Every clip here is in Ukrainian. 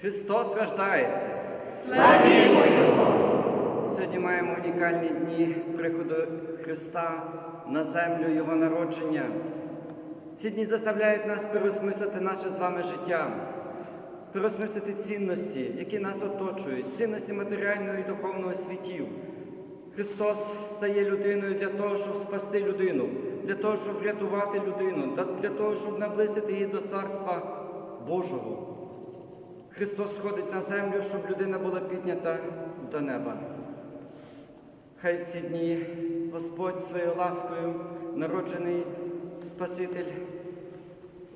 Христос рождається. Славімо Його! Сьогодні маємо унікальні дні приходу Христа на землю, Його народження. Ці дні заставляють нас переосмислити наше з вами життя, переосмислити цінності, які нас оточують, цінності матеріального і духовного світів. Христос стає людиною для того, щоб спасти людину, для того, щоб врятувати людину, для того, щоб наблизити її до Царства Божого. Христос сходить на землю, щоб людина була піднята до неба. Хай в ці дні Господь своєю ласкою, народжений Спаситель,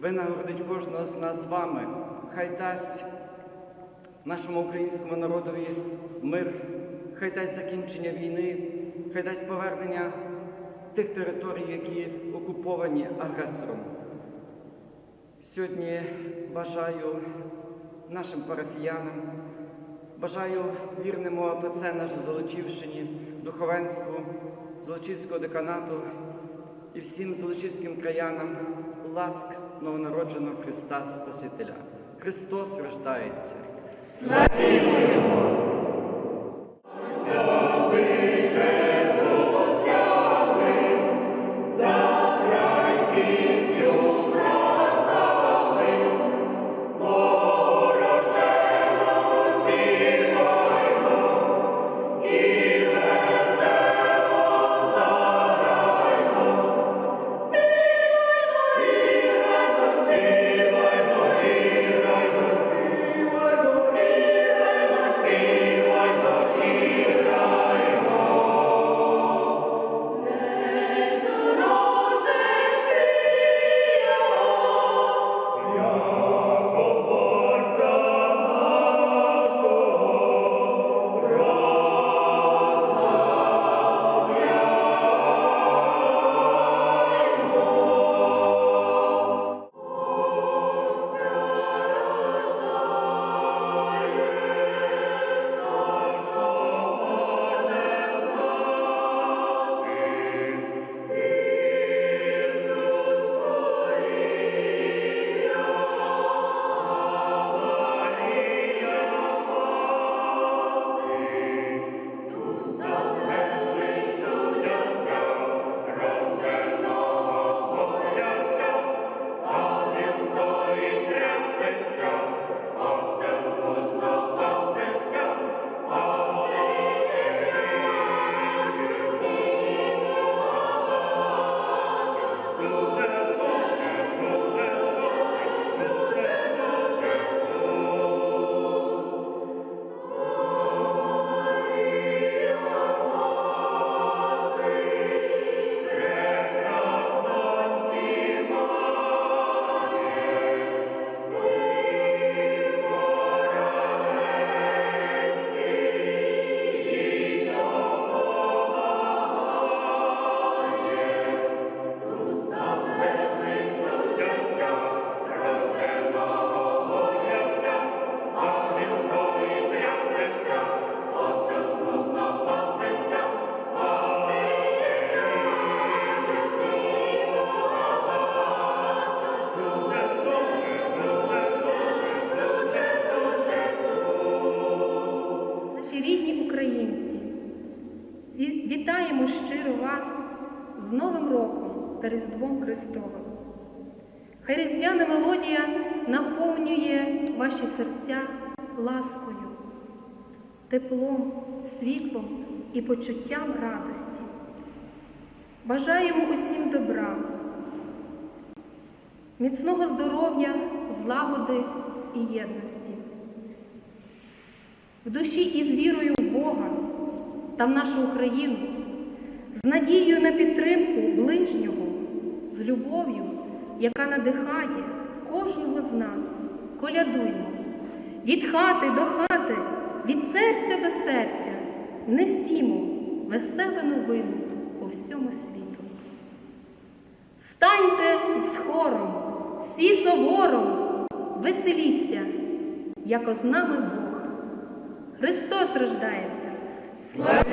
винагородить кожного з нас з вами. Хай дасть нашому українському народові мир, хай дасть закінчення війни, хай дасть повернення тих територій, які окуповані агресором. Сьогодні бажаю нашим парафіянам, бажаю вірному АПЦ нашій Золочівщині, духовенству, Золочівського деканату і всім золочівським краянам ласк новонародженого Христа Спасителя. Христос рождається. Наші вітаємо щиро вас з Новим роком та Різдвом Христовим. Хай різдвяна мелодія наповнює ваші серця ласкою, теплом, світлом і почуттям радості. Бажаємо усім добра, міцного здоров'я, злагоди і єдності. В душі і з вірою в Бога та в нашу Україну, з надією на підтримку ближнього, з любов'ю, яка надихає кожного з нас. Колядуймо від хати до хати, від серця до серця, несімо веселу новину по всьому світу. Станьте з хором, всі собором, веселіться, яко з нами Бог. Христос рождається. співаю,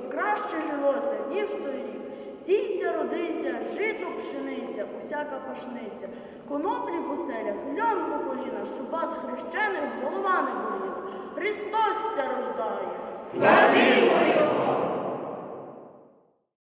Щоб краще жилося, ніж той рік. Сійся, родися, жито пшениця, усяка пашниця, коноплі по селях, льон по коліна, щоб вас хрещених голова не боліла. Христос ся рождає. Славімо